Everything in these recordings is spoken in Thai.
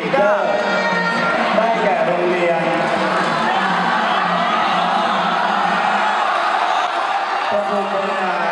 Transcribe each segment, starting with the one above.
ลีเดอร์ได้แก่โรงเรียนประทุมบริหาร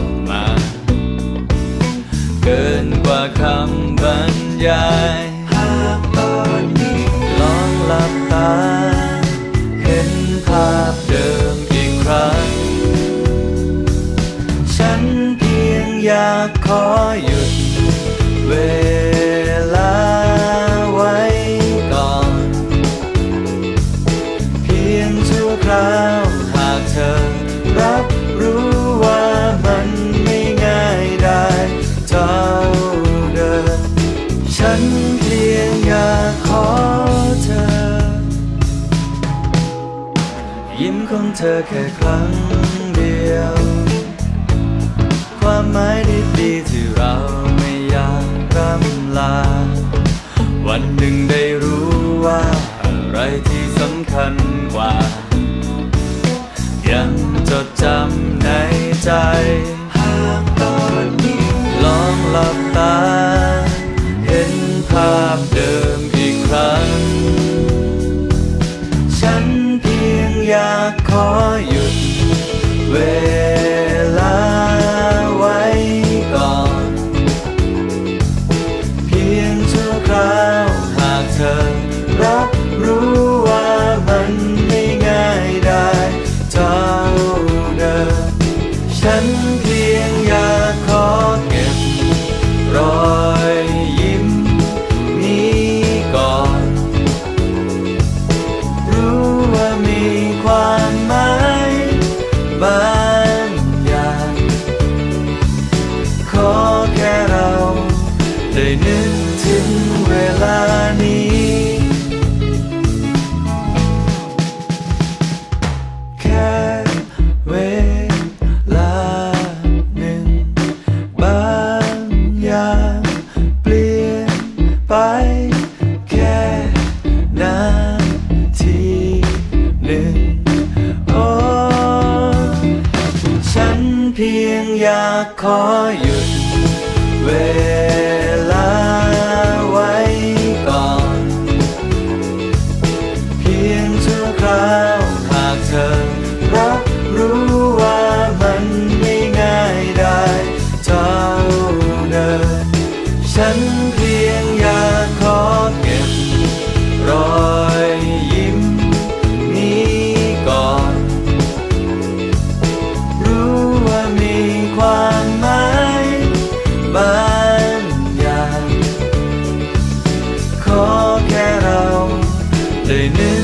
บมา เกินกว่าคำบรรยายหากตอนนี้ลองหลับตา เห็นภาพเดิมอีกครั้ง ฉันเพียงอยากขอหยุดเว ฉันเพียงอยากขอเธอ ยิ้มของเธอแค่ครั้งเดียว ความหมายดีๆที่เราไม่อยากร่ำลา วันหนึ่งได้รู้ว่า อะไรที่สำคัญกว่า ยังจดจำในใจ หากตอนนี้ลองหลับตา งอยากขอหยุดเว ขอหยุดเวลาไว้ก่อน เพียงชั่วคราวหากเธอรับรู้ว่ามันไม่ง่ายได้เท่าเดิมฉันเพียง 谁念